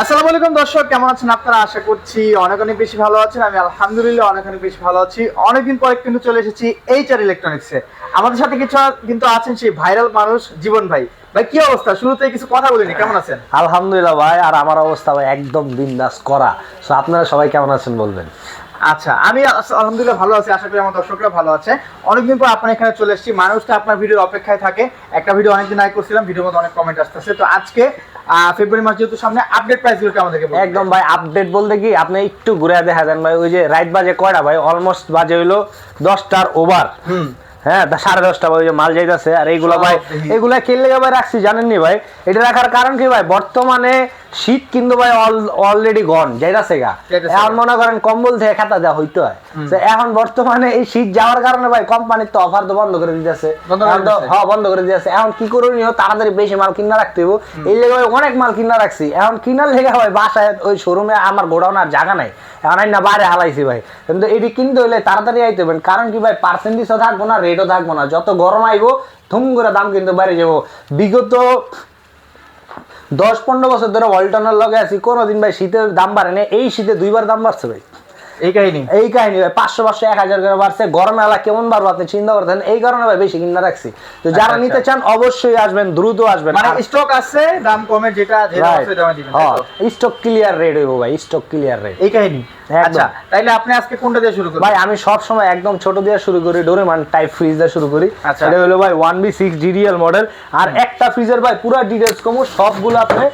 আসসালামু আলাইকুম দর্শক কেমন আছেন আপনারা? আশা করছি অনেক অনেক বেশি ভালো আছেন। আমি আলহামদুলিল্লাহ অনেক অনেক বেশি ভালো আছি। অনেকদিন পরে কিন্তু চলে এসেছি এইচআর ইলেকট্রনিক্সে আমাদের সাথে কিছু কিন্তু আছেন সেই ভাইরাল মানুষ জীবন ভাই। ভাই কি অবস্থা? শুরুতে কিছু কথা বলিনি কেমন আছেন? আলহামদুলিল্লাহ ভাই আর আমার অবস্থা ভাই একদম বিন্দাস করা। সো আপনারা সবাই কেমন আছেন বলবেন? আচ্ছা আমি আলহামদুলিল্লাহ ভালো আছি। আশা করি আমার দর্শকরা ভালো আছে। অনেকদিন পর আপনার এখানে চলে এসেছি। মানুষটা আপনার ভিডিওর অপেক্ষায় থাকে। একটা ভিডিও অনেকদিন আগে করছিলাম ভিডিওর মধ্যে অনেক কমেন্ট আসতেছে। তো আজকে ফেব্রুয়ারি মাস যেহেতু সামনে আপডেট প্রাইসগুলো আমাদেরকে একদম ভাই আপডেট বলতে কি আপনি একটু ঘুরে দেখা দেন ভাই ওই যে রাইট বাজে কয়টা ভাই? অলমোস্ট বাজে হইল দশটার ওভার হুম। হ্যাঁ সাড়ে দশটা ভাই ওই যে মাল যাইতেছে আর এইগুলো ভাই। এগুলা কেলে ভাই রাখছি জানেননি ভাই? এটা রাখার কারণ কি ভাই? বর্তমানে শীত কিন্তু ভাই অলরেডি গন যাইতাছে গা। যাইতাছে এখন মনে করেন কম্বল থেকে খাতা দেওয়া হইতে হয়। এখন বর্তমানে এই শীত যাওয়ার কারণে ভাই কোম্পানির তো অফার তো বন্ধ করে দিতেছে। হ্যাঁ বন্ধ করে দিতেছে। এখন কি করণীয় তাড়াতাড়ি বেশি মাল কিনা রাখতে হইব। এই লেগে ভাই অনেক মাল কিনা রাখছি। এখন কিনার লেগে ভাই বাসায় ওই শোরুমে আমার গোডাউন আর জায়গা নাই। এখন আমি না বাইরে হালাইছি ভাই। কিন্তু এটি কিনতে হইলে তাড়াতাড়ি আইতে হবেন কারণ কি ভাই পার্সেন্টেজও থাকব না রেটও থাকব না। যত গরম আইবো থুম করে দাম কিন্তু বাইরে যাব। বিগত দশ পনেরো বছর ধরে ওয়ালটনের লগে আছি কোনোদিন ভাই শীতের দাম বাড়ে না এই শীতে দুইবার দাম বাড়ছে ভাই। এই কাহিনী? এই কাহিনী ভাই পাঁচশো পাঁচশো এক হাজার করে বাড়ছে গরম এলা কেমন বাড়বো আপনি চিন্তা করতেন এই কারণে ভাই বেশি কিনা রাখছি। তো যারা আচ্ছা, নিতে চান অবশ্যই আসবেন দ্রুত আসবেন। মানে স্টক আছে দাম কমে যেটা? স্টক ক্লিয়ার রেট হইব ভাই স্টক ক্লিয়ার রেট এই কাহিনী। আচ্ছা তাইলে আপনি আজকে কোনটা দিয়ে শুরু করবেন? ভাই আমি সব সময় একদম ছোট দিয়ে শুরু করি ডোরেমান টাইপ ফ্রিজ দিয়ে শুরু করি। আচ্ছা। এটা হলো ভাই one B six DDL model আর একটা ফ্রিজের ভাই পুরো ডিটেলস কমো সবগুলো আপনি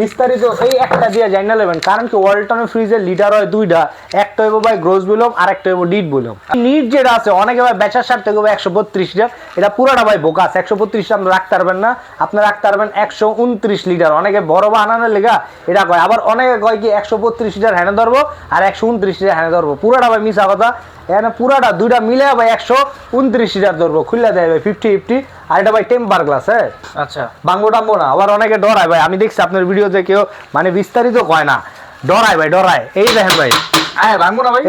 বিস্তারিত এই একটা দিয়ে জানা নেবেন, কারণ কি ওয়ালটনের ফ্রিজের লিটার হয় দুইটা, একটা হইব ভাই গ্রোস বিলম, আর একটা হইব ডিট বিলম। নিট যেটা আছে, অনেকে ভাই বেচার সার থেকে একশো বত্রিশ লিটার এটা পুরোটা ভাই বোকাস একশো বত্রিশ আপনি রাখতে পারবেন না, আপনি রাখতে পারবেন একশো উনত্রিশ লিটার। অনেকে বড় বানানোর লেগা এটা কয়, আবার অনেকে কয় কি একশো বত্রিশ লিটার হ্যানে ধরবো, আর একশো উনত্রিশ লিটার হ্যানে ধরবো। পুরোটা ভাই মিশা কথা এখানে পুরাটা দুইটা মিলে ভাই একশো উনত্রিশ লিটার ধরবো। খুললে দেয় ভাই ফিফটি ফিফটি আর এটা ভাই টেম্পার গ্লাস হ্যাঁ? আচ্ছা। বাঙ্গো টাম্বো না আবার অনেকে ডরায় ভাই। আমি দেখছি আপনার ভিডিওতে কেউ মানে বিস্তারিত কয় না। ডরায় ভাই ডরায়। এই দেখেন ভাঙবো ভাই।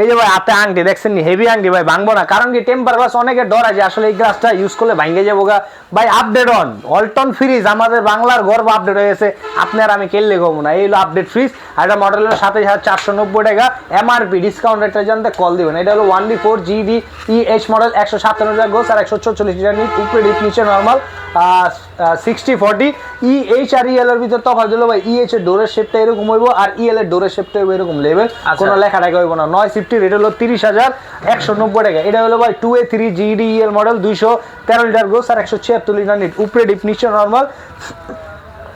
এই যে ভাই হাতে আংটি দেখছেন নি? হেভি আংটি ভাই ভাঙবো না। কারণ কি টেম্পার গ্লাস অনেকে ডরায় যে আসলে এই গ্লাসটা ইউজ করলে ভাঙ্গে যাব গা। ভাই আপডেট অন অল্টন ফ্রিজ আমাদের বাংলার গর্ব আপডেট হয়ে গেছে। আপনি আমি কেললে গমু না। এই হলো আপডেট ফ্রিজ আর এটা হাজার চারশো নব্বই টাকা। এমআরপি ডিসকাউন্ট রেটটা জানতে কল দিবেন। এটা হলো one D four GD EH model একশো সাতান্ন টাকা গোস আর একশো চল্লিশ উপরে ডিপ নিচে normal sixty forty E H আর ইএল এর ভিতরে তফাৎ দিল ভাই ইএইচ এর ডোরের শেপটা এরকম হইব আর ইএল এর ডোরের শেপটা এরকম লেভেল আচ্ছা। কোনো লেখা টাকা হইব না। নয় সিফটি রেট হলো তিরিশ হাজার একশো নব্বই টাকা। এটা হলো ভাই two A three GD EL model দুইশো তেরো লিটার গোস আর একশো ছিয়াত্তর লিটার নিট উপরে ডিপ নিচে নর্মাল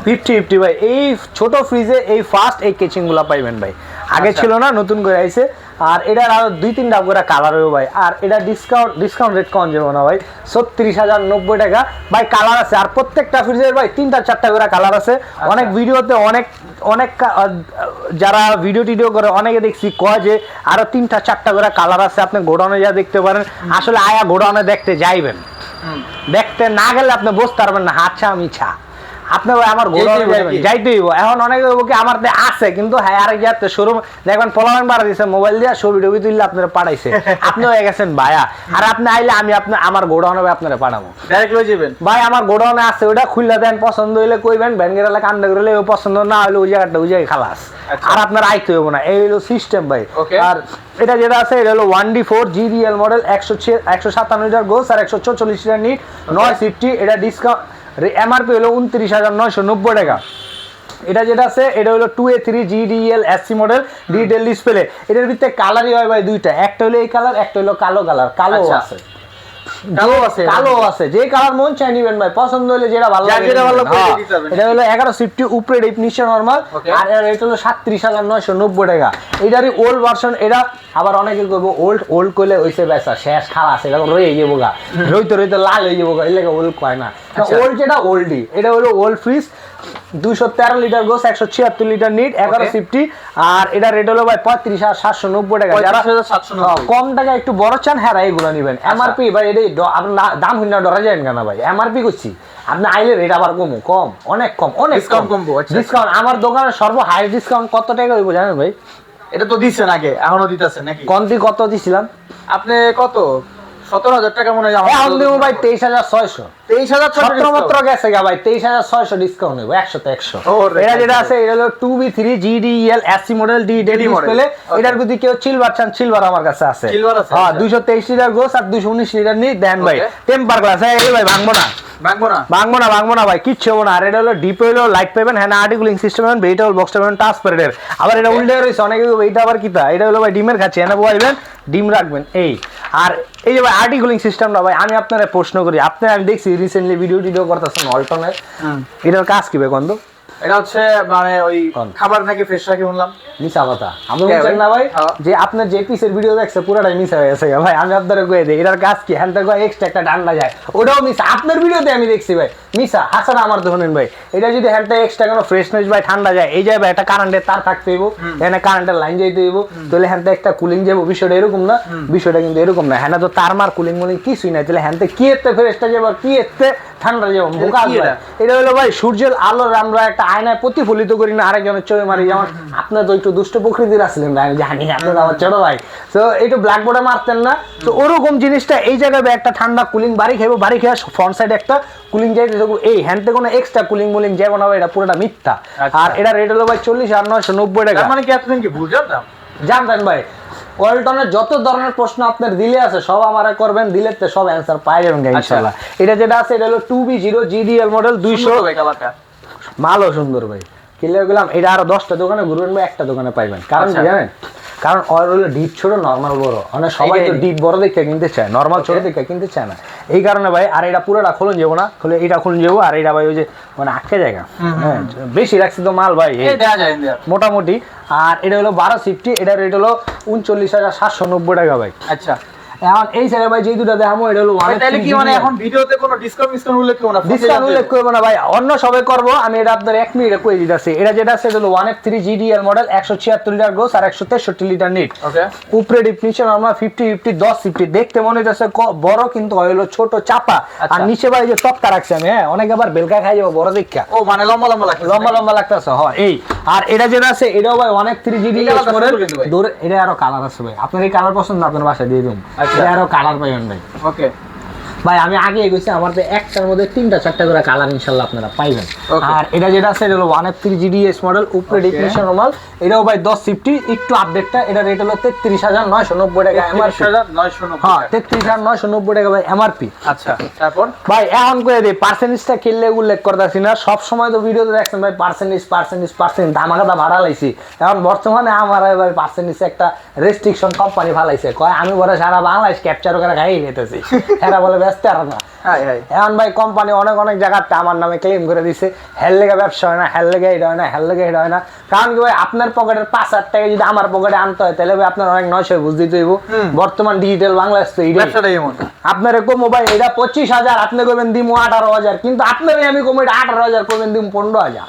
ফিফটি ফিফটি ভাই এই ছোট ফ্রিজে এই ফার্স্ট এই কেচিংগুলা পাইবেন ভাই। আগে আচ্ছা। ছিল না নতুন করে আইছে। আর এটার আরও দুই তিনটা করে কালার হইব ভাই। আর এটা ডিসকাউন্ট ডিসকাউন্ট রেট কম যাবে না ভাই। ছত্রিশ হাজার নব্বই টাকা। ভাই কালার আছে। আর প্রত্যেকটা ফ্রিজের ভাই তিনটা চারটা করে কালার আছে। অনেক ভিডিওতে অনেক অনেক যারা ভিডিও টিডিও করে অনেকে দেখছি কয় যে আরও তিনটা চারটা করে কালার আছে আপনি গোডাউনে যা দেখতে পারেন। আসলে আয়া গোডাউনে দেখতে যাইবেন। দেখতে না গেলে আপনি বুঝতে পারবেন না হাত মিছা আমি ছা। আপনি আমার গোডাউনে যাইতে হইব যাবেন নাকি? যাইতে হইব। এখন অনেকে কি আমার আছে কিন্তু হ্যাঁ আরেক যাতে শোরুম দেখবেন ফলোয়ার বাড়া দিছে মোবাইল দিয়ে ছবি টবি তুললে আপনারা পাঠাইছে। আপনি হয়ে গেছেন ভাইয়া। আর আপনি আইলে আমি আপনি আমার গোডাউনে আপনারা পাঠাবো। ডাইরেক্ট লয়ে যাবেন? ভাই আমার গোডাউনে আছে ওটা খুললে দেন পছন্দ হইলে কইবেন ভ্যান গেলে কান্দা করলে পছন্দ না হইলে ওই জায়গাটা ওই জায়গায় খালাস। আচ্ছা। আর আপনার আইতে হইব না। এই হলো সিস্টেম ভাই। আর এটা যেটা আছে এটা হলো one D four GDL model একশো একশো সাতান্ন লিটার গোস আর একশো চল্লিশ লিটার নিট নয় ফিফটি এটা ডিসকাউন্ট এমআরপি হলো উনত্রিশ হাজার নয়শো নব্বই টাকা। এটা যেটা আছে এটা হলো two A three GDL SC model detail display এটার ভিতরে কালারই হয় ভাই দুইটা। একটা হলো এই কালার একটা হলো কালো কালার কালো আচ্ছা। আছে। কালো আছে কালো আছে যে কালার মন চাই নিবেন ভাই পছন্দ হলে যেটা ভালো লাগে যেটা ভালো হ্যাঁ। এটা হলো এগারো সিফটি উপরে ডিপ নিচে নরমাল আর এর রেট হলো সাতত্রিশ হাজার নয়শো নব্বই টাকা। এটারই ওল্ড ভার্সন এটা আবার অনেকে করব ওল্ড ওল্ড কইলে হইছে বেচা শেষ খালা আছে এটা রয়ে যাব গা। রইতে রইতে লাল হয়ে যাব গা এলাকা ওল্ড কয় না। আচ্ছা। ওল্ড যেটা ওল্ডই এটা হলো ওল্ড ফ্রিজ দুইশো তেরো লিটার গোস একশো ছিয়াত্তর লিটার নিট এগারো. সিফটি আর এটা রেট হলো ভাই পঁয়ত্রিশ হাজার সাতশো নব্বই টাকা। যারা 35,790 কম টাকা একটু বড় চান হ্যাঁ এইগুলো নিবেন। এমআরপি ভাই এটা আপনার না- দাম হইনা ডরা যায় কেন ভাই? এমআরপি করছি। আপনি আইলে রেট আবার কমু কম অনেক কম অনেক Discount কমবো, আচ্ছা। ডিসকাউন্ট আমার দোকানের সর্ব হাই ডিসকাউন্ট কত টাকা হইব জানেন ভাই? এটা তো দিচ্ছেন আগে এখনও দিতেছেন নাকি? কন্তি কত দিছিলাম? আপনি কত? সতেরো হাজার টাকা মনে হয় এখন দেবো ভাই তেইশ হাজার ছয়শো। তেইশ হাজার সতেরো মাত্র গেছে গা ভাই তেইশ হাজার ছয়শো ডিসকাউন্ট নেব একশো। ও রে, এটা যেটা আছে এটা হলো two B three GDL AC model detail display এটার যদি কেউ সিলভার চান সিলভার আমার কাছে আছে। হ্যাঁ আচ্ছা। দুইশো তেইশ লিটার গোস আর দুইশো উনিশ লিটার নিয়ে দেন ভাই। টেম্পার গ্লাস হ্যাঁ এই ভাই ভাঙবো না। ভাঙবো না। ভাঙবো না ভাঙবো না ভাই কিচ্ছু হব না। আর এটা হলো ডিপ হলো লাইট পাবেন হ্যাঁ আর্টিকুলিং সিস্টেম পাবেন এইটা হলো বক্সটা পাবেন ট্রান্সপারেন্টের আবার এটা উল্টে রয়েছে অনেকে এইটা আবার কিতা এটা হলো ভাই ডিমের খাচ্ছে এনে বসাইবেন ডিম রাখবেন এই। আর এই যে ভাই আর্টিকুলিং সিস্টেমটা ভাই আমি আপনারা প্রশ্ন করি আপনি আমি দেখছি রিসেন্টলি ভিডিও টিডিও করতেছেন অল্টনের এটার কাজ কি ভাই কন্দ? এটা হচ্ছে মানে ওই খাবার নাকি ফ্রেশ রাখি শুনলাম? কথা। আমি বলছেন না ভাই। যে আপনার যে পিসের ভিডিও দেখছে পুরোটাই হয়ে গেছে ভাই। আমি আপনারা কয়ে দিই এটার কাজ কি? হ্যান্ডটা কয় এক্সট্রা একটা ডান্ডা যায়। ওটাও আপনার ভিডিওতে আমি দেখছি ভাই। হাসান আমার দোকানের ভাই। এটা যদি হ্যান্ডটা এক্সট্রা কোনো ফ্রেশনেস ভাই ঠান্ডা যায় এই একটা কারেন্টের তার থাকতে হইব। এখানে কারেন্টের লাইন যাইতে হইব। তাহলে হ্যান্ডটা একটা কুলিং যাব বিষয়টা এরকম না। বিষয়টা কিন্তু এরকম না। হ্যাঁ তো তার মার কুলিং মুলিং কিছুই নাই। তাহলে হ্যান্ডতে কি এতে ফ্রেশটা যাব কি এতে ঠান্ডা যাব বোকা এটা? এটা হলো ভাই সূর্যের আলোর আমরা একটা আয়নায় প্রতিফলিত করি না আরেকজনের চোখে মারি। যেমন আপনার তো একটু দুষ্ট প্রকৃতির আসলেন ভাই আমি জানি আপনার আমার ছোট ভাই। তো একটু মারতেন না। তো ওরকম জিনিসটা এই জায়গায় একটা ঠান্ডা কুলিং বাড়ি খাইবো বাড়ি খেয়ে ফ্রন্ট সাইড একটা কুলিং থাকব এই হ্যান্ডতে কোনো এক্সট্রা কুলিং মুলিং এটা পুরোটা মিথ্যা। আচ্ছা। আর এটা রেট হলো ভাই চল্লিশ আর নয়শো নব্বই টাকা। মানে কি এতদিন কি ভুল জানতাম? জানতেন ভাই ওয়েলটনের যত ধরনের প্রশ্ন আপনার দিলে আছে সব আমারা করবেন দিলে তো সব অ্যান্সার পাই যাবেন আচ্ছা। ইনশাল্লাহ। এটা যেটা আছে এটা হলো two B zero GDL model দুইশো মালও সুন্দর ভাই। কিনলে গেলাম এটা আরও দশটা দোকানে ঘুরবেন ভাই একটা দোকানে পাইবেন। কারণ কি আচ্ছা। জানেন? কারণ হলো ডিপ ছোট নর্মাল বড়। মানে সবাই তো ডিপ বড় দেখে কিনতে চায় নর্মাল ছোট দেখে কিনতে চায় না। এই কারণে ভাই আর এটা পুরোটা খুলুন যাব না খুলে এটা খুলুন যাব আর এটা ভাই ওই যে মানে আটকে জায়গা হ্যাঁ বেশি রাখছি তো মাল ভাই মোটামুটি। আর এটা হলো বারো সিফটি এটা রেট হলো উনচল্লিশ হাজার সাতশো নব্বই টাকা ভাই। আচ্ছা। এখন এই সাইডে ভাই যে দুটো দেখাবো এটা হলো ভাই, তাহলে কি মানে এখন ভিডিওতে কোনো ডিসকাউন্ট মিসকাউন্ট উল্লেখ করব না ডিসকাউন্ট উল্লেখ করব না ভাই অন্য সবাই করব আমি এটা আপনার এক মিনিটে কয়ে দিতেছি। এটা যেটা আছে এটা হলো one F three GDL model একশো ছিয়াত্তর লিটার গোস আর একশো তেষট্টি লিটার নিট ওকে উপরে ডিপ নিচে নর্মাল ফিফটি ফিফটি দশ ফিফটি দেখতে মনে হচ্ছে বড় কিন্তু হলো ছোট চাপা। আর আচ্ছা। নিচে ভাই যে তক্তা রাখছে আমি হ্যাঁ অনেকে আবার বেলকা খাই যাব বড় দীক্ষা। ও মানে লম্বা লম্বা লাগছে লম্বা লম্বা লাগতেছে হয় এই। আর এটা যেটা আছে এটাও ভাই অনেক থ্রি জিডি মডেল দূরে এটা আরও কালার আছে ভাই। আপনার এই কালার পছন্দ আপনার বাসায় দিয়ে দিন আচ্ছা। এটা আরও কালার পাইবেন ভাই ওকে ভাই আমি আগে গেছি আমার তো একটার মধ্যে তিনটা চারটা করে কালার ইনশাল্লাহ আপনারা পাইবেন। আর এটা যেটা আছে এটা হলো one F three GDS model উপরে. ডিফিনিশন নর্মাল এটাও ভাই দশ ফিফটি একটু আপডেটটা এটা রেট হলো তেত্রিশ হাজার নয়শো নব্বই টাকা এমআরপি হ্যাঁ তেত্রিশ হাজার নয়শো নব্বই টাকা ভাই এমআরপি আচ্ছা তারপর? ভাই এখন করে দিই পার্সেন্টেজটা খেললে উল্লেখ করতেছি না। সব সময় তো ভিডিওতে দেখছেন ভাই পার্সেন্টেজ পার্সেন্টেজ পার্সেন্টেজ ধামাকাটা ভাড়া লাইছি। এখন বর্তমানে আমার ভাই পার্সেন্টেজ একটা রেস্ট্রিকশন কোম্পানি ফালাইছে। কয় আমি বলে সারা বাংলাদেশ ক্যাপচার করে খাই নিতেছি। এরা বলে হাই এখন ভাই কোম্পানি অনেক অনেক জায়গাতে আমার নামে ক্লেম করে দিছে। হেল লেগে ব্যবসা হয় না হেল লেগে এটা হয় না হেল লেগে এটা হয় না। কারণ কি ভাই আপনার পকেটের পাঁচ হাজার টাকা যদি আমার পকেটে আনতে হয় তাহলে ভাই আপনার অনেক নয়শো বুঝতে হইব। বর্তমান ডিজিটাল বাংলাদেশ তো ব্যবসাটাই এমন। আপনার কমো ভাই এটা পঁচিশ হাজার আপনি কবেন দিমু আঠারো হাজার কিন্তু আপনার আমি কমো এটা আঠারো হাজার কবেন দিমু পনেরো হাজার।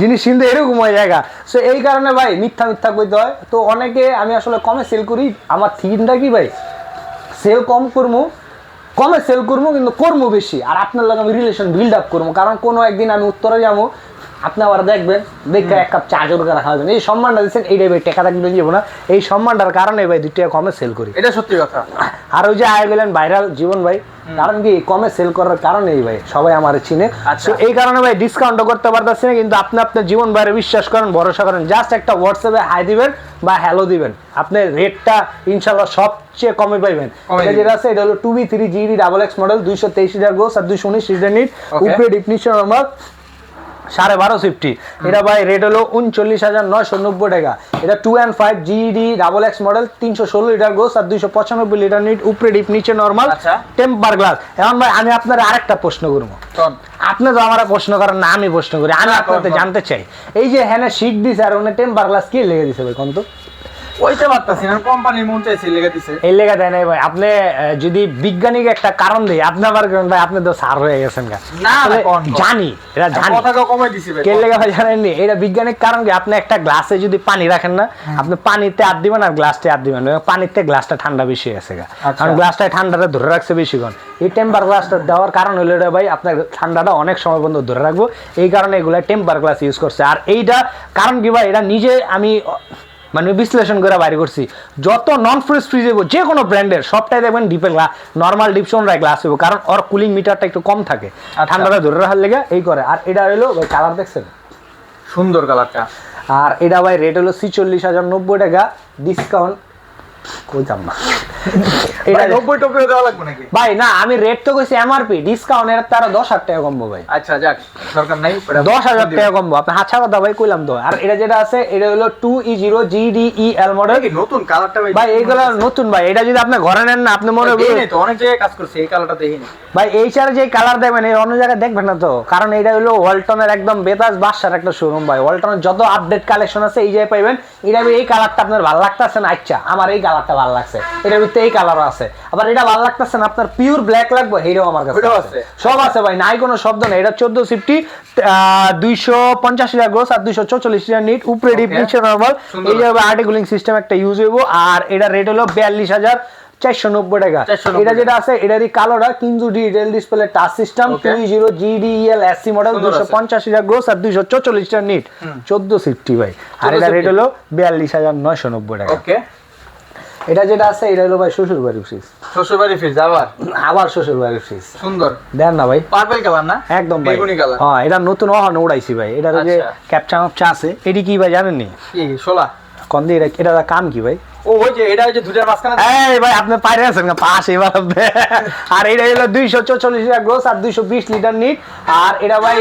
জিনিস কিন্তু এরকম হয় জায়গা। সো এই কারণে ভাই মিথ্যা মিথ্যা কইতে হয়। তো অনেকে আমি আসলে কমে সেল করি। আমার থিমটা কি ভাই? সেল কম করব কমে সেল করব, কিন্তু করব বেশি। আর আপনার লাগে আমি রিলেশন বিল্ড আপ করব। কারণ কোনো একদিন আমি উত্তরে যাব আপনি আবার দেখবেন দেখে এক কাপ চা জোর করে খাওয়াবেন এই সম্মানটা দিচ্ছেন এইটাই ভাই টাকা থাকলে যাব না। এই সম্মানটার কারণে ভাই দুই টাকা কমে সেল করি। এটা সত্যি কথা। আর ওই যে আয় গেলেন ভাইরাল জীবন ভাই কারণ কি কমে সেল করার কারণেই ভাই সবাই আমার চিনে। আচ্ছা। এই কারণে ভাই ডিসকাউন্টও করতে পারতেছি না কিন্তু আপনি আপনার জীবন ভাইরে বিশ্বাস করেন ভরসা করেন। জাস্ট একটা হোয়াটসঅ্যাপে হাই দিবেন বা হ্যালো দিবেন। আপনি রেটটা ইনশাল্লাহ সবচেয়ে কমে পাইবেন। এটা যেটা আছে এটা হলো two B three GD double X model দুইশো তেইশ লিটার গোস আর দুইশো উনিশ লিটার নিট উপরে ডিফিনিশন নম্বর সাড়ে বারো ফিফটি এটা ভাই রেট হলো উনচল্লিশ হাজার নয়শো নব্বই টাকা। এটা two and five GD double X model তিনশো ষোলো লিটার গোস আর দুইশো পঁচানব্বই লিটার নিট উপরে ডিপ নিচে নর্মাল। টেম্পার গ্লাস এখন ভাই আমি আপনার আরেকটা প্রশ্ন করব। আপনি তো আমার প্রশ্ন করেন না আমি প্রশ্ন করি। আমি আপনার। জানতে চাই। এই যে হ্যাঁ শিখ দিছে আর ওনে টেম্পার গ্লাস কি লেগে দিছে ভাই কোন তো? ওইটা পারতাছি না কোম্পানির মন চাইছে লেগে দিছে। এই লেগে দেয় নাই ভাই। আপনি যদি বৈজ্ঞানিক একটা কারণ দিই আপনি আবার ভাই আপনি তো সার হয়ে গেছেন না, আসলে কোন, কোন। জানি এটা জানি। কথাটা কমাই দিছি ভাই কে লেগে ভাই জানেননি এটা বৈজ্ঞানিক কারণ কি? আপনি একটা গ্লাসে যদি পানি রাখেন না আপনি পানিতে আর দিবেন আর দিবেন পানিতে গ্লাসটা ঠান্ডা বেশি গা। আচ্ছা। কারণ গ্লাসটা ঠান্ডাটা ধরে রাখছে বেশিক্ষণ। এই টেম্পার গ্লাসটা দেওয়ার কারণ হলো এটা ভাই আপনার ঠান্ডাটা অনেক সময় পর্যন্ত ধরে রাখব। এই কারণে এগুলা টেম্পার গ্লাস ইউজ করছে। আর এইটা কারণ কি ভাই? এটা নিজে আমি মানে বিশ্লেষণ করে বাইরে করছি। যত নন ফ্রিজ ফ্রিজ হইব যে কোনো ব্র্যান্ডের সবটাই দেখবেন ডিপে গ্লাস নর্মাল ডিপশন রায় গ্লাস হইব কারণ ওর কুলিং মিটারটা একটু কম থাকে। আর ঠান্ডাটা ধরে রাখার লেগে এই করে। আর এটা হইল ভাই কালার দেখছেন? সুন্দর কালারটা আর এটা ভাই রেট হলো ছিচল্লিশ হাজার নব্বই টাকা ডিসকাউন্ট কইতাম না। এটা নব্বই দেওয়া লাগবে নাকি? ভাই না আমি রেট তো কইছি এমআরপি ডিসকাউন্ট এর তারা দশ হাজার টাকা কমবো ভাই। আচ্ছা যাক দরকার নাই দশ হাজার টাকা কমবো। আপনি হাত ছাড়া ভাই কইলাম তো। আর এটা যেটা আছে এটা হলো two E zero G D E L model নতুন কালারটা ভাই এইগুলো নতুন ভাই। এটা যদি আপনি ঘরে নেন না আপনি মনে তো অনেক জায়গায় কাজ করছে এই কালারটা দেখিনি। ভাই এই ছাড়া যে কালার দেবেন এই অন্য জায়গায় দেখবেন না তো। কারণ এটা হলো ওয়ালটনের একদম বেতাজ বাসার একটা শোরুম ভাই। ওয়ালটনের যত আপডেট কালেকশন আছে এই জায়গায় পাইবেন। এটা এই কালারটা আপনার ভালো লাগতেছে না আচ্ছা আমার এই কালারটা ভালো লাগছে। এটার ভিতরে এই কালারও আছে। আবার এটা ভালো লাগতেছে না আপনার পিওর ব্ল্যাক লাগবে এটাও আমার কাছে আছে। সব আছে ভাই নাই কোনো শব্দ নেই। এটা চোদ্দ সিফটি দুইশো পঞ্চাশ লিটার গ্রোস আর দুইশো চৌচল্লিশ লিটার নিট উপরে ডিপ নিচে নর্মাল সুন্দর এই যে আর্টিকুলিং সিস্টেম একটা ইউজ হইব। আর এটা রেট হলো বিয়াল্লিশ হাজার চারশো নব্বই টাকা। এটা যেটা আছে এটারই কালোটা কিন্তু detail display touch system. Two zero GDL SC model দুশো পঞ্চাশ লিটার গ্রোস আর দুইশো চৌচল্লিশ লিটার নিট চোদ্দ সিফটি ভাই। আর এটা রেট হলো বিয়াল্লিশ হাজার নয়শো নব্বই টাকা। ওকে এটা যেটা আছে এটা হলো ভাই শ্বশুর বাড়ির ফ্রিজ শ্বশুরবাড়ি ফ্রিজ আবার? আবার শ্বশুর বাড়ির ফ্রিজ সুন্দর। দেন না ভাই। পার্পল কালার না? একদম ভাই। বেগুনি কালার হ্যাঁ এটা নতুন অহন উড়াইছি ভাই। এটা যে আচ্ছা। ক্যাপচা ম্যাপচা আছে এটি কি ভাই জানেন নি কি শোলা কন দিয়ে এটা এটা কাম কি ভাই? ও ওই যে এটা যে দুটার মাঝখানে এই ভাই আপনি পাইরে আছেন না পাশ এবার আপনি। আর এটা হলো দুইশো চৌচল্লিশ লিটার গ্রোস আর দুইশো বিশ লিটার নিট। আর এটা ভাই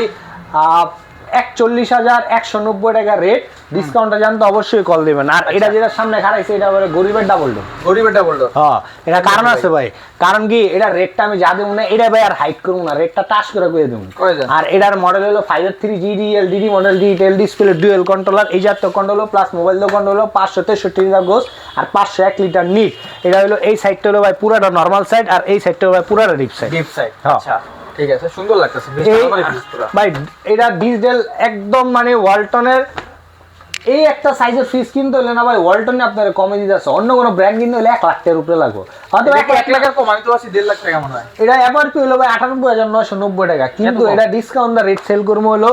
একচল্লিশ হাজার একশো নব্বই টাকা রেট ডিসকাউন্টটা জানতো অবশ্যই কল দিবেন। আর এটা যেটা সামনে খারাইছে এটা আবার গরিবের ডাবল ডোর গরিবেরটা বলল হ্যাঁ এটা কারণ আছে ভাই। কারণ কি এটা রেটটা আমি যা দেবো না এটা ভাই আর হাইট করব না। রেটটা টাচ করে করে দেবো। আর এটার মডেল হলো five three GDL DD model digital display dual controller এই জাতীয় কন্ট্রোল প্লাস মোবাইল দিয়ে কন্ট্রোল পাঁচশো তেষট্টি লিটার গোস আর পাঁচশো এক লিটার নিট এটা হলো এই সাইডটা হলো ভাই পুরাটা নর্মাল সাইড আর এই সাইডটা হলো ভাই পুরাটা ডিপ সাইড ডিপ সাইড হ্যাঁ। আচ্ছা। ঠিক আছে সুন্দর লাগতেছে ভাই এটা একদম মানে ওয়ালটনের এই একটা সাইজের ফ্রিজ কিনতে হলে না ভাই ওয়ালটনে আপনার কমে দিতে আছে। অন্য কোনো ব্র্যান্ড কিনতে হলে এক লাখ টাকার উপরে লাগবে। হয়তো এক লাখের কম আমি তো আছি দেড় লাখ টাকা মনে হয়। এটা এমআরপি হলো ভাই আটানব্বই হাজার নয়শো নব্বই টাকা। কিন্তু এটা ডিসকাউন্ট দা রেট সেল করব হলো।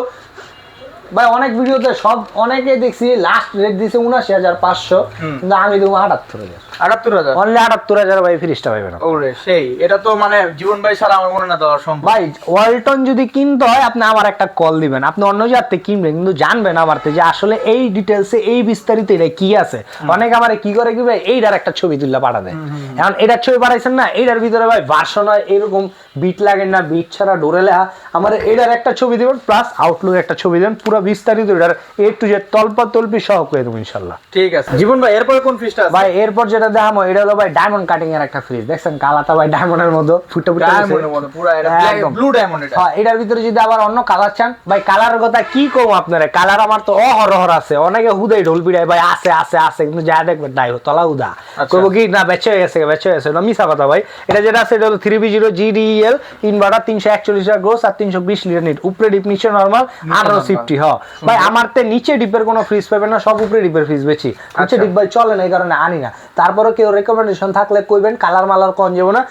ভাই অনেক ভিডিওতে সব অনেকে দেখছি লাস্ট রেট দিছে উনাশি হাজার পাঁচশো। কিন্তু আমি দেবো আটাত্তর হাজার। আটাত্তর হাজার। অনলি আটাত্তর হাজার ভাই ফ্রিজটা পাইবে ওরে সেই এটা তো মানে জীবন ভাই ছাড়া আমার মনে না দেওয়া সম্ভব। ভাই ওয়ালটন যদি কিনতে হয় আপনি আমার একটা কল দিবেন। আপনি অন্য জায়গাতে কিনবেন কিন্তু জানবেন আমার যে আসলে এই ডিটেলসে এই বিস্তারিত এটা কি আছে। অনেক আমার কি করে কি ভাই এইটার একটা ছবি তুললে পাঠা দেয়। এখন এটার ছবি পাঠাইছেন না এইটার ভিতরে ভাই ভার্সন হয় এরকম বিট লাগে না বিট ছাড়া ডোরে লেখা। আমার এটার একটা ছবি দিবেন প্লাস আউটলুক একটা ছবি দেবেন পুরো বিস্তারিত এটার এ টু জেড তল্পা তল্পি সহ করে দেবো ইনশাল্লাহ। ঠিক আছে। জীবন ভাই এরপরে কোন ফ্রিজটা ভাই এরপর যেটা দেখামো এটা হলো ভাই ডায়মন্ড কাটিং এর একটা ফ্রিজ দেখছেন কালাটা ভাই ডায়মন্ডের মতো ফুটে ফুটে ডায়মন্ডের মতো পুরো এটা। ব্লু ডায়মন্ড এটা। হ্যাঁ এটার ভিতরে যদি আবার অন্য কালার চান ভাই কালারের কথা কি কম আপনারা? কালার আমার তো অহরহর আছে। অনেকে হুদাই ঢোল পিড়ায় ভাই আছে আছে আছে কিন্তু যা দেখবেন নাই তলা হুদা। আচ্ছা। করব কি না বেচে হয়ে গেছে বেচে হয়ে গেছে না মিশা কথা ভাই। এটা যেটা আছে এটা হলো three B zero GDL inverter তিনশো একচল্লিশ লিটার গ্রোস আর তিনশো বিশ লিটার নিট। উপরে ডিপ নিচে নর্মাল আঠারো। সিফটি হ ভাই আমার তে নিচে ডিপের কোনো ফ্রিজ পাবে না সব উপরে ডিপের ফ্রিজ বেছি নিচে আচ্ছা। ডিপ ভাই চলে না এই কারণে আনি না। তারপরে কেউ রেকমেন্ডেশন থাকলে কইবেন কালার মালার কন যাব না।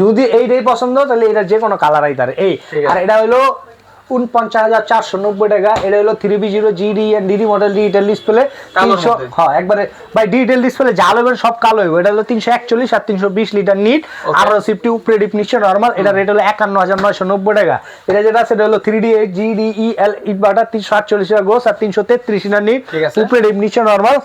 যদি এইটাই পছন্দ তাহলে এটা যে কোনো কালার আইতারে এই আর এটা হলো উনপঞ্চাশ হাজার চারশো নব্বই টাকা। এটা হলো three B zero GD DD model digital display তিনশো হ্যাঁ একবারে ভাই ডিজিটাল ডিসপ্লে যা সব কালো হইব। এটা হলো তিনশো একচল্লিশ আর তিনশো বিশ লিটার নিট. আর সিফটি উপরে ডিপ নিচে নর্মাল এটা রেট হলো একান্ন হাজার নয়শো নব্বই টাকা। এটা যেটা আছে এটা হলো three D eight GD E L inverter তিনশো আটচল্লিশ টাকা গোস আর তিনশো তেত্রিশ লিটার নিট। উপরে ডিপ নিচে নর্মাল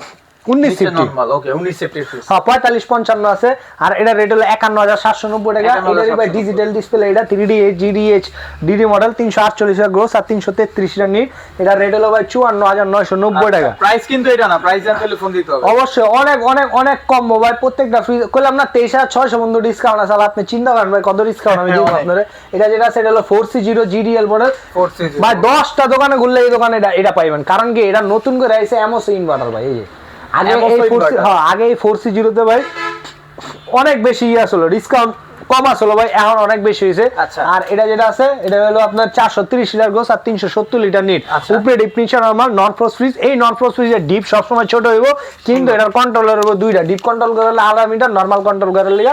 উনিশ সিফটি নরমাল ওকে 19 সেফটি হ্যাঁ পঁয়তাল্লিশ পঞ্চান্ন আছে। আর এটা রেট হলো একান্ন হাজার সাতশো নব্বই টাকা। এটা ভাই ডিজিটাল ডিসপ্লে এটা three D H GD H DD model তিনশো আটচল্লিশ গ্রোস আর তিনশো তেত্রিশ নিট এটা রেট হলো ভাই চুয়ান্ন হাজার নয়শো নব্বই টাকা। প্রাইস কিন্তু এটা না প্রাইস জানতে ফোন দিতে হবে। অবশ্যই অনেক অনেক অনেক কম ভাই প্রত্যেকটা ফ্রি না তেইশ হাজার ছয়শো বন্ধু ডিসকাউন্ট আছে। আপনি চিন্তা করেন ভাই কত ডিসকাউন্ট আমি দিব। আপনার। এটা যেটা আছে এটা হলো four C zero GDL model 4C ভাই দশটা দোকানে ঘুরলে এই দোকানে এটা এটা পাইবেন। কারণ কি এটা নতুন করে আইছে এমওসি ইনভার্টার ভাই এই যে। আগে এই হ্যাঁ আগে এই ফোর সি জিরোতে ভাই অনেক বেশি ইয়ে আসলো ডিসকাউন্ট কম আসলো ভাই এখন অনেক বেশি হয়েছে। আচ্ছা। আর এটা যেটা আছে এটা হলো আপনার চারশো তিরিশ লিটার গোস আর তিনশো সত্তর লিটার নিট আচ্ছা। উপরে ডিপ নিচে নর্মাল নন ফ্রোজ ফ্রিজ এই নন ফ্রোজ ফ্রিজের ডিপ সবসময় ছোট হইব কিন্তু এটার কন্ট্রোলার হইব দুইটা। ডিপ কন্ট্রোল করলে আলাদা মিটার নর্মাল কন্ট্রোল করলে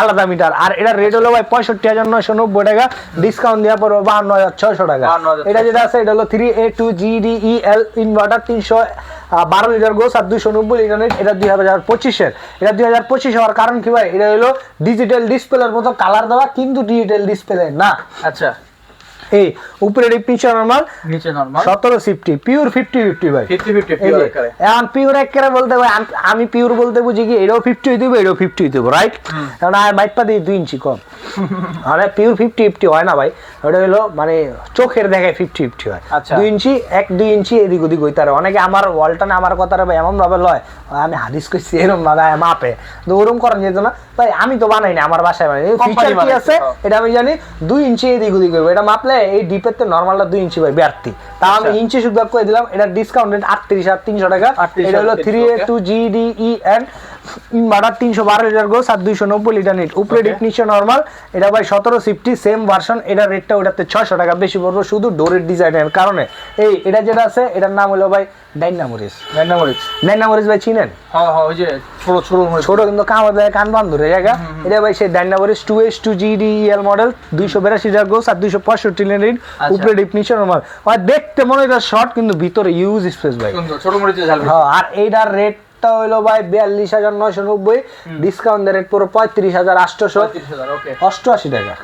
আলাদা মিটার আর এটা রেট হলো ভাই পঁয়ষট্টি হাজার নয়শো নব্বই টাকা। ডিসকাউন্ট দেওয়া পড়বে বাহান্ন হাজার ছয়শো টাকা। এটা যেটা আছে এটা হলো three A two GD E L inverter তিনশো বারো লিটার গোস আর দুশো নব্বই লিটার নেট, এটা দুই হাজার পঁচিশের। এটা দুই হাজার পঁচিশ হওয়ার কারণ কি ভাই? এটা হলো ডিজিটাল ডিসপ্লের মতো কালার দেওয়া, কিন্তু ডিজিটাল ডিসপ্লে না। আচ্ছা। এই উপরে ডিপ নিচে নর্মাল নিচে নরমাল সতেরো ফিফটি পিওর ফিফটি ফিফটি ভাই। 50 50 পিওর করে এখন পিওর একেবারে বলতে ভাই আমি পিওর বলতে বুঝি কি এটাও দেবো এটাও দেবো রাইট কারণ আর বাইক পা দিয়ে দুই ইঞ্চি কম। মানে পিওর ফিফটি ফিফটি হয় না ভাই ওটা হলো মানে চোখের দেখায় ফিফটি ফিফটি হয়। আচ্ছা। ইঞ্চি এক দুই ইঞ্চি এদিক ওদিক অনেকে আমার ওয়ালটানে আমার কথাটা ভাই এমন ভাবে লয় আমি হাদিস করছি এরকম ভাবে মাপে। তো ওরকম করার যেত না ভাই আমি তো বানাই না আমার বাসায় বানাই ফিচার কি আছে? হ্যাঁ। এটা আমি জানি দুই ইঞ্চি এদিক ওদিক এটা মাপলে এই ডিপের তো নর্মালটা দুই ইঞ্চি ভাই ব্যর্থী তা আমি আচ্ছা। ইঞ্চি সুদ্ধ করে দিলাম এটা ডিসকাউন্ট রেট আটত্রিশ হাজার তিনশো টাকা। 38,300 এটা হলো three A two G D E inverter তিনশো বারো লিটার গোস আর দুইশো নব্বই লিটার নিট। উপরে Okay. ডিপ নিচে নর্মাল এটা ভাই সতেরো সিফটি সেম ভার্সন এটা রেটটা ওটাতে ছয়শো টাকা বেশি পড়ব শুধু ডোরের ডিজাইনের কারণে। এই এটা যেটা আছে এটার নাম হলো ভাই ডাইনামোরিস ডাইনামোরিক্স ডাইনামোরিস ভাই চিনেন? হ্যাঁ হ্যাঁ ওই যে ছোট ছোট ছোট কিন্তু দেয় কান বান ধরে জায়গা। এটা ভাই সেই ডাইনামোরিস two S two G D L model দুইশো বিরাশি লিটার গোস আর দুইশো পঁয়ষট্টি লিটার আচ্ছা। উপরে ডিপ নর্মাল আর দেখতে মনে হয় এটা শর্ট কিন্তু ভিতরে ইউজ স্পেস ভাই। ছোট হ্যাঁ আর এইটার রেটটা হইল ভাই বিয়াল্লিশ হাজার নয়শো নব্বই। ডিসকাউন্ট রেট পুরো পঁয়ত্রিশ হাজার আটশোশো। 35,000, অষ্টআশি টাকা।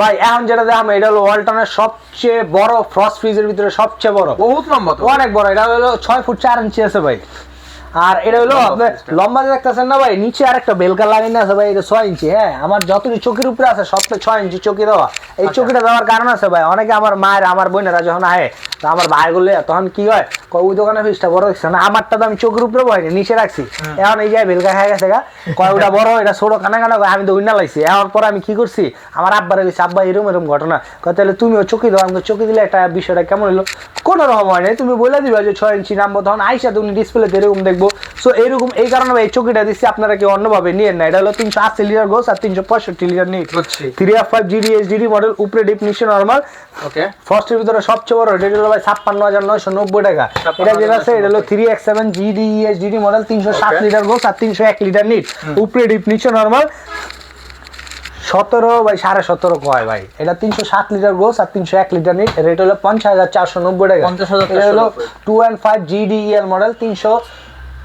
ভাই এখন যেটা দেখাম এটা হলো ওয়ালটনের সবচেয়ে বড় ফ্রস্ট ফ্রিজের ভিতরে সবচেয়ে বড়। বহুত লম্বা তো। অনেক বড় এটা হলো ছয় ফুট চার ইঞ্চি আছে ভাই। আর এটা হলো আপনার লম্বা যে দেখতেছেন না ভাই নিচে আর একটা বেলকা লাগানো আছে ভাই এটা ছয় ইঞ্চি হ্যাঁ? আমার যতটি চোখের উপরে আছে সবটা ছয় ইঞ্চি চোখে দেওয়া। এই আচ্ছা। চোখটা দেওয়ার কারণ আছে ভাই অনেকে আমার মায়ের আমার বোনেরা যখন আহে তো আমার ভাই গুলো তখন কি হয় কয় ওই দোকানে ফিসটা বড় দেখছে না? আমারটা তো আমি চোখের উপরে বয়নি নিচে রাখছি। এখন এই যে বেলকা খাই গেছে গা কয় ওটা বড় এটা ছোট কানা কানা আমি তো উইনা লাগছি এখন পরে আমি কি করছি আমার আব্বার গেছি আব্বা এরকম এরকম ঘটনা। কয় তাহলে তুমিও চোখে দাও। আমাকে চোখে দিলে একটা বিষয়টা কেমন হলো? কোনো রকম হয় নাই তুমি বলে দিবা যে ছয় ইঞ্চি নামবো তখন আইসা তুমি ডিসপ্লেতে এরকম দেখব। সো এরকম এই কারণে ভাই এই চোখেটা দিচ্ছি আপনারা কেউ অন্যভাবে নিয়ে না। এটা হলো তিনশো আশি লিটার গোস আর তিনশো পঁয়ষট্টি litre net. Three F five GD HDD model উপরে ডিপ নিচে নর্মাল ওকে ফার্স্টের ভিতরে সবচেয়ে বড় এটা হলো ভাই ছাপ্পান্ন হাজার নয়শো নব্বই টাকা। এটা যেটা আছে এটা হলো three X seven GD HDD model তিনশো সাত. লিটার গোস আর তিনশো এক লিটার নিট উপরে ডিপ নিচে নর্মাল সতেরো বাই সাড়ে সতেরো কয় ভাই? এটা তিনশো সাত লিটার গোস আর তিনশো এক লিটার নিট রেট হলো পঞ্চাশ হাজার চারশো নব্বই টাকা। 50,490 এটা হলো two and five GDL model তিনশো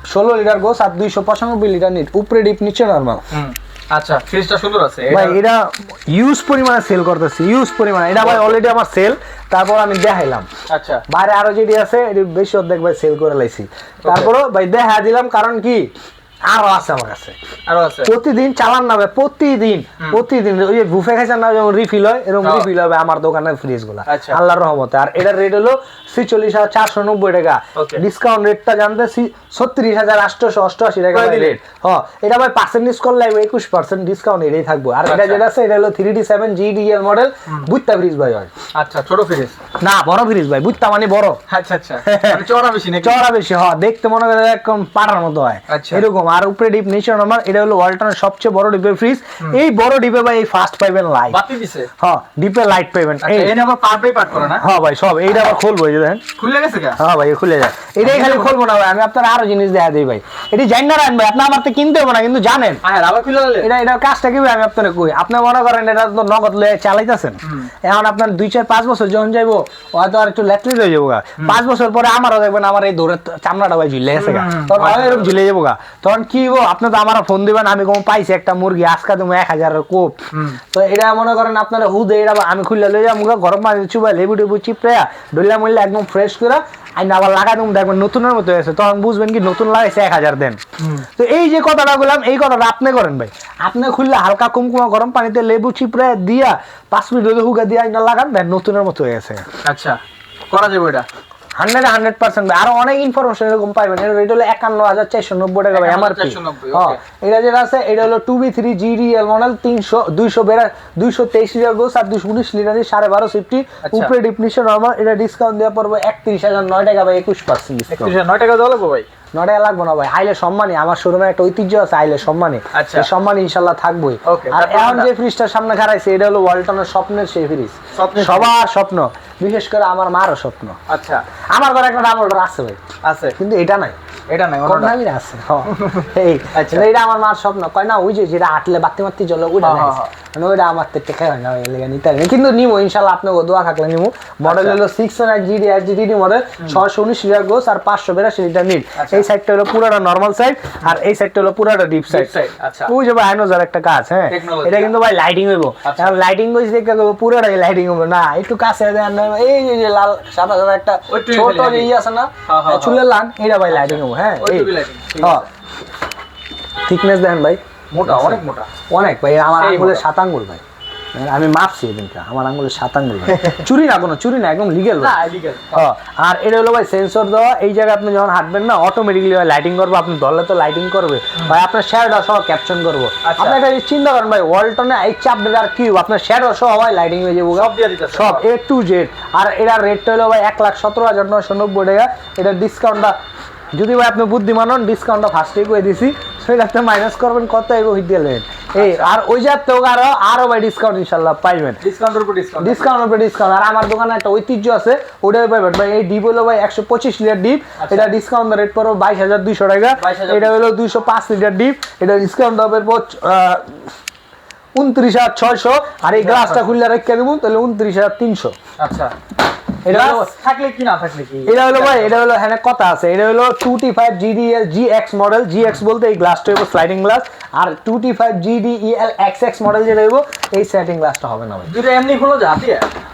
ষোলো লিটার গোস আর দুইশো পঁচানব্বই লিটার নিট। উপরে ডিপ নিচে নর্মাল আচ্ছা ফ্রিজটা সুন্দর আছে ভাই এটা- ইউজ পরিমাণে সেল করতেছি ইউজ পরিমাণে। এটা ভাই অলরেডি আমার সেল তারপর আমি দেখাইলাম। আচ্ছা। বাইরে আরও যেটি আছে এটি বেশি অর্ধেক ভাই সেল করে লাইছি। তারপরও ভাই দেখা দিলাম কারণ কি? আরও আছে আমার কাছে আরও আছে। প্রতিদিন চালান না ভাই প্রতিদিন প্রতিদিন। ওই যে বুফে খাইছেন না যেমন রিফিল হয় এরকম। রিফিল হবে আমার দোকানের ফ্রিজগুলা আচ্ছা। আল্লাহর রহমতে। আর এটার রেট হলো ছিচল্লিশ হাজার চারশো নব্বই টাকা। ডিসকাউন্ট রেটটা জানতে ছত্রিশ হাজার আটশোশো অষ্টআশি টাকা রেট হ্যাঁ এটা ভাই পার্সেন্টেজ করলে একুশ পার্সেন্ট ডিসকাউন্ট এটাই থাকব। আর এটা আচ্ছা। যেটা আছে এটা হলো three D seven GDL model বুঝতা fridge ভাই হয়। আচ্ছা ছোট ফ্রিজ না বড় ফ্রিজ ভাই বুঝতা মানে বড়। আচ্ছা আচ্ছা। মানে চড়া বেশি চড়া বেশি হয় দেখতে মনে করে একদম পাটার মতো হয়। আচ্ছা। এরকম আর উপরে ডিপ নিচে নরমাল এটা হলো ওয়ালটনের সবচেয়ে বড় ডিপের ফ্রিজ এই বড় ডিপে ভাই এই ফার্স্ট পাইবেন লাইট বাতি দিছে? হ্যাঁ ডিপে লাইট পাইবেন এই এনে আবার পার বাই পার করে না? হ্যাঁ ভাই সব এইটা আবার খুলবো এই দেখেন। খুলে গেছে কা? হ্যাঁ ভাই খুলে যায়। এটাই খালি খুলবো না ভাই আমি আপনার আরও জিনিস দেখা দিই ভাই। এটি জানি না রাখবেন আপনি আমার থেকে কিনতে হবে না কিন্তু জানেন। হ্যাঁ আবার খুলে গেলে এটা এটার কাজটা কি ভাই আমি আপনার কই আপনি মনে করেন এটা তো নগদ লয়ে চালাইতেছেন। এখন আপনার দুই চার পাঁচ বছর যখন যাইবো হয়তো আর একটু ল্যাটলিট হয়ে যাব গা। পাঁচ বছর পরে আমারও দেখবেন আমার এই দৌড়ের চামড়াটা ভাই ঝুলে গেছে গা। তখন আরও এরকম ঝুলে যাব গা। তখন কি হব আপনি তো আমার ফোন দিবেন আমি কম পাইছি একটা মুরগি আজকে তুমি এক হাজার কোপ। তো এটা মনে করেন আপনারা হুদে এটা আমি খুললে লয়ে যাব গা, গরম পানি চুবাই লেবু টেবু চিপড়ে ডলিয়া মরলে একদম ফ্রেশ করে আইন আবার লাগাই দেবো দেখবেন নতুনের মতো হয়েছে। তখন বুঝবেন কি নতুন লাগাইছে এক হাজার দেন। তো এই যে কথাটা বললাম এই কথাটা আপনি করেন ভাই। আপনি খুললে হালকা কুমকুমা গরম পানিতে লেবু চিপড়ে দিয়া পাঁচ মিনিট হুকা দিয়ে আইনা লাগান দেন নতুনের মতো হয়ে গেছে আচ্ছা করা যাবে এটা হান্ড্রেড হান্ড্রেড পার্সেন্ট আরও অনেক ইনফরমেশন এরকম পাইবেন। এটা হলো একান্ন হাজার চারশো নব্বই টাকা ভাই আমার 51,490, হ্যাঁ. এটা যেটা আছে এটা হলো two B three GDL model তিনশো দুইশো বেড়া দুইশো তেইশ লিটার গোস আর দুশো উনিশ লিটার সাড়ে বারো ফিফটি আচ্ছা। উপরে ডিপনিশন নর্মাল এটা ডিসকাউন্ট দেওয়া পড়বে একত্রিশ হাজার নয় টাকা ভাই একুশ পার্সেন্ট ডিসকাউন্ট নয় টাকা দেওয়া লাগবে ভাই? লাগবে না ভাই। আইলে সম্মানী আমার শোরুমে একটা ঐতিহ্য আছে আইলে সম্মানী আচ্ছা। সম্মান ইনশাল্লাহ থাকবোই। আর এখন যে ফ্রিজটার সামনে খারাইছে এটা হলো ওয়ালটনের স্বপ্নের সেই ফ্রিজ সবার স্বপ্ন। বিশেষ করে আমার মারও স্বপ্ন। আচ্ছা। আমার ঘরে একটা ডাবল আছে ভাই। আছে। কিন্তু এটা নাই। এটা নাই। আছে। হ্যাঁ। এই আচ্ছা। এটা আমার মার স্বপ্ন। কয় না ওই যে যেটা আটলে বাতি মাতি জ্বলে হ্যাঁ, নাই। হ্যাঁ, মানে ওইটা আমার তো টেকা হয় না ওই লেগে নিতে পারি কিন্তু নিমো ইনশাল্লাহ আপনাকে দোয়া থাকলে নিমো। মডেল আচ্ছা। হলো সিক্স এক জিডি এক জিডি মডেল ছশো উনিশ লিটার গোস আর পাঁচশো বেরাশি লিটার নিট আচ্ছা। এই সাইডটা হলো পুরাটা নর্মাল সাইড আর এই সাইডটা হলো পুরাটা ডিপ সাইড আচ্ছা। ওই যে ভাই আইনোজার একটা কাজ হ্যাঁ? এটা কিন্তু ভাই লাইটিং হইব। এখন লাইটিং কইছি দেখে কইবো পুরোটাই লাইটিং হবে না একটু কাছে দেন এই যে- লাল সাদা সাদা একটা ছোট। ইয়ে আছে না হ্যাঁ, হ্যাঁ, চুলের লান এটা ভাই লাইটিং হবে হ্যাঁ হ্যাঁ। থিকনেস দেখেন ভাই। মোটা অনেক মোটা। অনেক ভাই আমার সেই সাত আঙ্গুল ভাই। আমি মাপছি এদিনকে আমার আঙ্গুলের সাত আঙ্গুল চুরি না কোনো চুরি না একদম লিগেল আর এটা হলো ভাই সেন্সর দেওয়া। এই জায়গায় আপনি যখন হাঁটবেন না অটোমেটিকলি লাইটিং করবে আপনি ধরলে তো লাইটিং করবে। ভাই আপনার শ্যাডো সহ ক্যাপশন করব। আচ্ছা। আপনি একটা চিন্তা করেন ভাই ওয়ালটনে এই চাপ দিলে আর কি আপনার শ্যাডো সহ ভাই লাইটিং হয়ে যাব সব। এ টু জেড আর এটার রেটটা হলো ভাই এক লাখ সতেরো হাজার নয়শো নব্বই টাকা। এটার ডিসকাউন্টটা যদি ভাই আপনি বুদ্ধিমান হন ডিসকাউন্টটা ফার্স্টে করে দিছি। আপনি মাইনাস করবেন কত এগো দিলেন এই আচ্ছা। আর ওই যার তো আরও আরও ভাই ডিসকাউন্ট ইনশাল্লাহ পাইবেন। ডিসকাউন্টের উপর ডিসকাউন্ট ডিসকাউন্ট উপরে ডিসকাউন্ট আর আমার দোকানে একটা ঐতিহ্য আছে ওটাই পাইবেন। ভাই এই ডিপ হলো ভাই একশো পঁচিশ লিটার ডিপ আচ্ছা। এটা ডিসকাউন্ট রেট পড়ো বাইশ হাজার দুইশো টাকা। এটা হলো দুইশো পাঁচ লিটার ডিপ এটা ডিসকাউন্ট হবে উনত্রিশ হাজার ছয়শো। আর এই গ্লাসটা খুললে রেখে দেবো তাহলে উনত্রিশ হাজার তিনশো। আচ্ছা। এটা এটা থাকলে কি না থাকলে কি? এটা হলো ভাই এটা হলো হ্যাঁ কথা আছে। এটা হলো two T five GDL G X model G X বলতে এই গ্লাসটা হইব স্লাইডিং গ্লাস আর two T five GDL X X model যেটা হইব এই স্লাইডিং গ্লাসটা হবে না ভাই। দুটো এমনি হলো যা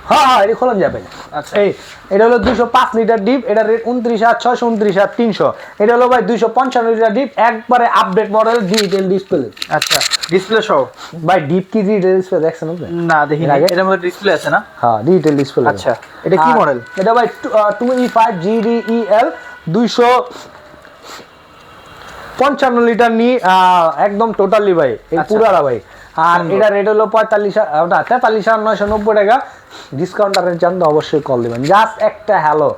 হ্যাঁ হ্যাঁ এটা খোলন যাবে। আচ্ছা। এই এটা হলো দুশো পাঁচ লিটার ডিপ এটা রেট উনত্রিশ হাজার ছয়শো উনত্রিশ হাজার তিনশো। এটা হলো ভাই দুইশো পঞ্চান্ন লিটার ডিপ একবারে আপডেট মডেল ডিজিটাল ডিসপ্লে আচ্ছা ডিসপ্লে সহ? ভাই ডিপ কি ডিজিটাল ডিসপ্লে দেখছেন না দেখি আগে? এটার মধ্যে ডিসপ্লে আছে না? হ্যাঁ ডিজিটাল ডিসপ্লে আচ্ছা, এটা কি model? এটা ভাই টু ই ফাইভ জিডিইএল দুইশো পঞ্চান্ন লিটার নি একদম টোটালি ভাই এই পুরারা ভাই। আর এটা রেট হলো পঁয়তাল্লিশ ওটা তেতাল্লিশ হাজার নয়শো নব্বই টাকা। ডিসকাউন্ট আর জানতে অবশ্যই কল দেবেন। জাস্ট একটা হ্যালো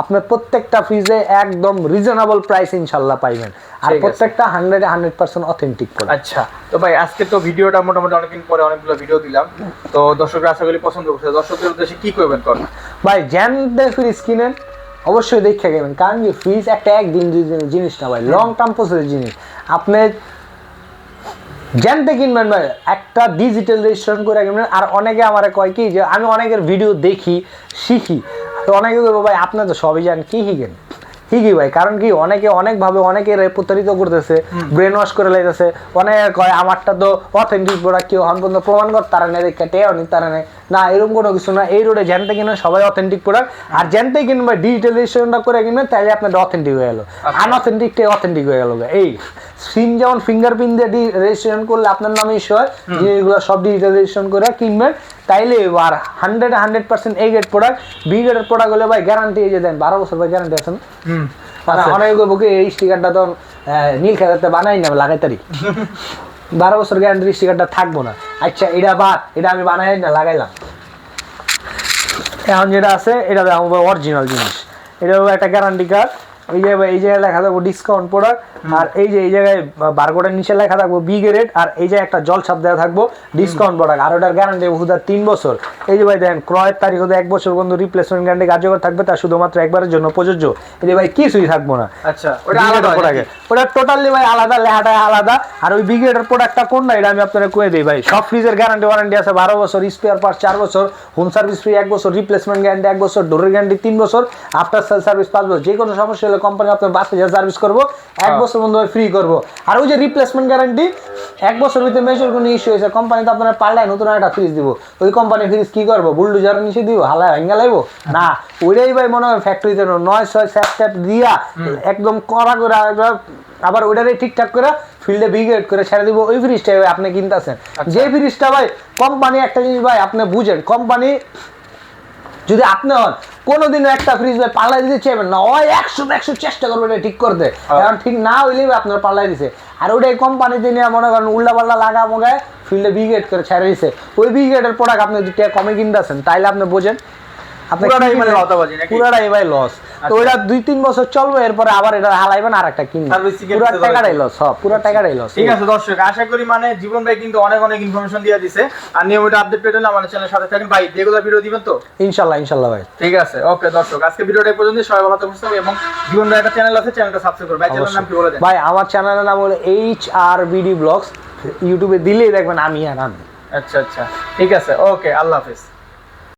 আপনার প্রত্যেকটা ফ্রিজে একদম রিজনেবল প্রাইস ইনশাল্লাহ পাইবেন। আর প্রত্যেকটা হান্ড্রেড হান্ড্রেড পার্সেন্ট অথেন্টিক করে আচ্ছা তো ভাই আজকে তো ভিডিওটা মোটামুটি অনেকদিন পরে অনেকগুলো ভিডিও দিলাম। তো দর্শকরা আশা করি পছন্দ করছে। দর্শকদের উদ্দেশ্যে কি করবেন কর ভাই জ্যানতে ফ্রিজ কিনেন অবশ্যই দেখে গেবেন। কারণ কি ফ্রিজ একটা একদিন দুই দিনের জিনিস না ভাই লং টার্ম প্রসেসের জিনিস। আপনি জ্যানতে কিনবেন ভাই একটা ডিজিটাল রেজিস্ট্রেশন করে কিনবেন আর অনেকে আমার কয় কি যে আমি অনেকের ভিডিও দেখি শিখি। তো অনেকে বলব ভাই আপনি তো সবই জান কি হিগেন ঠিকই ভাই কারণ কি অনেকে অনেকভাবে অনেকে প্রতারিত করতেছে ব্রেন ওয়াশ করে লাইতেছে। অনেকে কয় আমারটা তো অথেন্টিক প্রোডাক্ট কেউ হন পর্যন্ত প্রমাণ কর তারা নেই দেখে টেও নি তারা নেই না এরকম কোনো কিছু না। এই রোডে জ্যানতে কিনে সবাই অথেন্টিক প্রোডাক্ট আর জ্যানতে কিনবে ডিজিটাল রেজিস্ট্রেশনটা করে কিনবেন তাহলে আপনার অথেন্টিক হয়ে গেল। আনঅথেন্টিকটা অথেন্টিক হয়ে গেল। এই সিম যেমন ফিঙ্গারপ্রিন্ট দিয়ে রেজিস্ট্রেশন করলে আপনার নামে ইস্যু হয় জিনিসগুলো সব ডিজিটাল রেজিস্ট্রেশন করে কিনবেন তাইলে আর হান্ড্রেড হান্ড্রেড পার্সেন্ট এই গেট প্রোডাক্ট বি গেটের প্রোডাক্ট হলে ভাই গ্যারান্টি এই যে দেন বারো বছর ভাই গ্যারান্টি আছে না? হুম। মানে আছে। অনেক বুকে এই স্টিকারটা তো নীল খেলাতে বানাই না লাগাই তারি বারো বছর গ্যারান্টি স্টিকারটা থাকব না। আচ্ছা এটা বাদ, এটা আমি বানাই না, লাগাইলাম। এখন যেটা আছে, এটা অরিজিনাল জিনিস। এটা একটা গ্যারান্টি কার্ড এই যে এই জায়গায় লেখা থাকব ডিসকাউন্ট প্রোডাক্ট আর এই যে এই জায়গায় বারকোডের নিচে লেখা থাকব বি গ্রেড আর এই যে একটা জল ছাপ দেওয়া থাকব ডিসকাউন্ট প্রোডাক্ট আর ওটার গ্যারান্টি হুদার তিন বছর। এই যে ভাই দেখেন ক্রয়ের তারিখ হতে এক বছর পর্যন্ত রিপ্লেসমেন্ট গ্যারান্টি কার্যকর থাকবে তা শুধুমাত্র একবারের জন্য প্রযোজ্য। এই যে ভাই কিছুই থাকব না। আচ্ছা ওটা আলাদা নাকি? ওটা টোটালি ভাই আলাদা লেহাটা আলাদা। আর ওই বিগ্রেডের প্রোডাক্টটা কোন না এটা আমি আপনারা কয়ে দিই ভাই। সব ফ্রিজের গ্যারান্টি ওয়ারেন্টি আছে বারো বছর স্পেয়ার পার্ট চার বছর হোম সার্ভিস ফ্রি এক বছর রিপ্লেসমেন্ট গ্যারান্টি এক বছর ডোরের গ্যারান্টি তিন বছর আফটার সেল সার্ভিস পাঁচ বছর। যে কোনো সমস্যা হলে কোম্পানি আপনার বাস হাজার সার্ভিস করব। এক হ্যাঁ। বছর বন্ধু ফ্রি করব। আর ওই যে রিপ্লেসমেন্ট গ্যারান্টি এক বছর ভিতরে মেজর কোনো ইস্যু হয়েছে কোম্পানি তো আপনার পাল্টায় নতুন একটা ফ্রিজ দিব। ওই কোম্পানি ফ্রিজ কি করব? বুলডুজারের নিচে দিব হালা ভেঙ্গা লাইবো? না ওইটাই ভাই মনে হয় ফ্যাক্টরিতে নয় ছয় স্যাপ ট্যাপ দিয়া একদম কড়া করে আবার ওইটারে ঠিকঠাক করে ফিল্ডে বিগ্রেড করে ছেড়ে দিব। ওই ফ্রিজটা ভাই আপনি কিনতেছেন। যে ফ্রিজটা ভাই কোম্পানি একটা জিনিস ভাই আপনি বুঝেন কোম্পানি যদি আপনি হন কোনোদিনও একটা ফ্রিজ ভাই পাল্লাই দিতে চাইবেন না। ওই একশো একশো চেষ্টা করবেন এটা ঠিক করতে। কারণ ঠিক না হইলেই আপনার পাল্লাই দিছে। আর ওটাই দিয়ে নিয়ে মনে করেন উল্লা পাল্লা লাগা মগায় ফিল্ডে বিগ্রেড করে ছেড়ে দিছে। ওই বিগ্রেডের প্রোডাক্ট আপনি যদি কমে কিনতেছেন তাইলে আপনি বোঝেন পুরাটাই মানে লতাবাজি নাকি? পুরাটাই ভাই লস তো আচ্ছা। ওইটা দুই তিন বছর চলবে এরপরে আবার এটা হালাইবেন আর একটা কিনবেন। পুরো টাকাটাই লস সব পুরো টাকাটাই লস ঠিক আছে দর্শক আশা করি মানে জীবন ভাই কিন্তু অনেক অনেক ইনফরমেশন দিয়ে দিছে। আর নিয়মিত আপডেট পেতে হলে আমাদের চ্যানেলের সাথে থাকেন ভাই রেগুলার ভিডিও দিবেন তো? ইনশাল্লাহ ইনশাল্লাহ ভাই। ঠিক আছে ওকে দর্শক আজকে ভিডিওটা এই পর্যন্ত সবাই ভালো থাকবেন এবং জীবন ভাই একটা চ্যানেল আছে চ্যানেলটা সাবস্ক্রাইব করবে ভাই চ্যানেলের নাম কি বলে দেন? ভাই আমার চ্যানেলের নাম হলো এইচ আর বিডি ব্লগস ইউটিউবে দিলেই দেখবেন আমি আর আমি। আচ্ছা আচ্ছা। ঠিক আছে ওকে আল্লাহ হাফিজ।